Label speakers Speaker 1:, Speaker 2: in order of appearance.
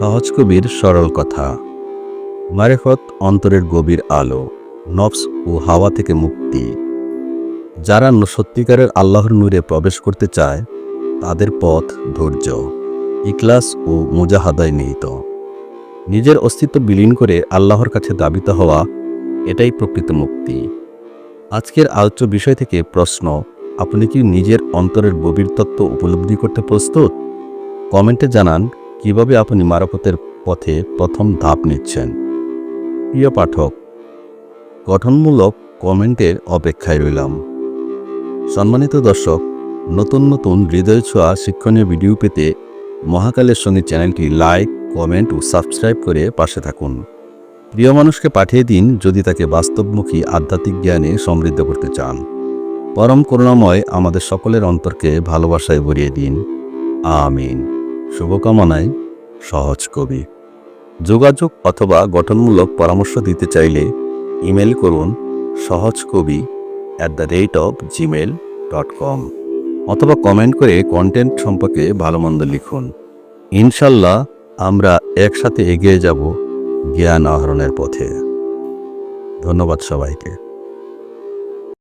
Speaker 1: সহজ কবির সরল কথা। মারেফত অন্তরের গভীর আলো, নফস ও হাওয়া থেকে মুক্তি। যারা সত্যিকারের আল্লাহর নূরে প্রবেশ করতে চায়, তাদের পথ ধৈর্য ইকলাস ও মুজাহাদায় নিহিত। নিজের অস্তিত্ব বিলীন করে আল্লাহর কাছে দাবিত হওয়া, এটাই প্রকৃত মুক্তি। আজকের আলোচ্য বিষয় থেকে প্রশ্ন, আপনি কি নিজের অন্তরের গভীর তত্ত্ব উপলব্ধি করতে প্রস্তুত? কমেন্টে জানান কীভাবে আপনি মারফতের পথে প্রথম ধাপ নিচ্ছেন? প্রিয় পাঠক, গঠনমূলক কমেন্টের অপেক্ষায় রইলাম। সম্মানিত দর্শক, নতুন নতুন হৃদয় ছোঁয়া শিক্ষণীয় ভিডিও পেতে মহাকালের সঙ্গে চ্যানেলটি লাইক, কমেন্ট ও সাবস্ক্রাইব করে পাশে থাকুন। প্রিয় মানুষকে পাঠিয়ে দিন যদি তাকে বাস্তবমুখী আধ্যাত্মিক জ্ঞানে সমৃদ্ধ করতে চান। পরম করুণাময় আমাদের সকলের অন্তরকে ভালোবাসায় ভরিয়ে দিন। আমিন। শুভকামনায় সহজ কবি। যোগাযোগ অথবা গঠনমূলক পরামর্শ দিতে চাইলে ইমেল করুন সহজ কবি at the rate of Gmail dot com অথবা কমেন্ট করে কন্টেন্ট সম্পর্কে ভালো মন্দ লিখুন। ইনশাল্লাহ আমরা একসাথে এগিয়ে যাব জ্ঞান আহরণের পথে। ধন্যবাদ সবাইকে।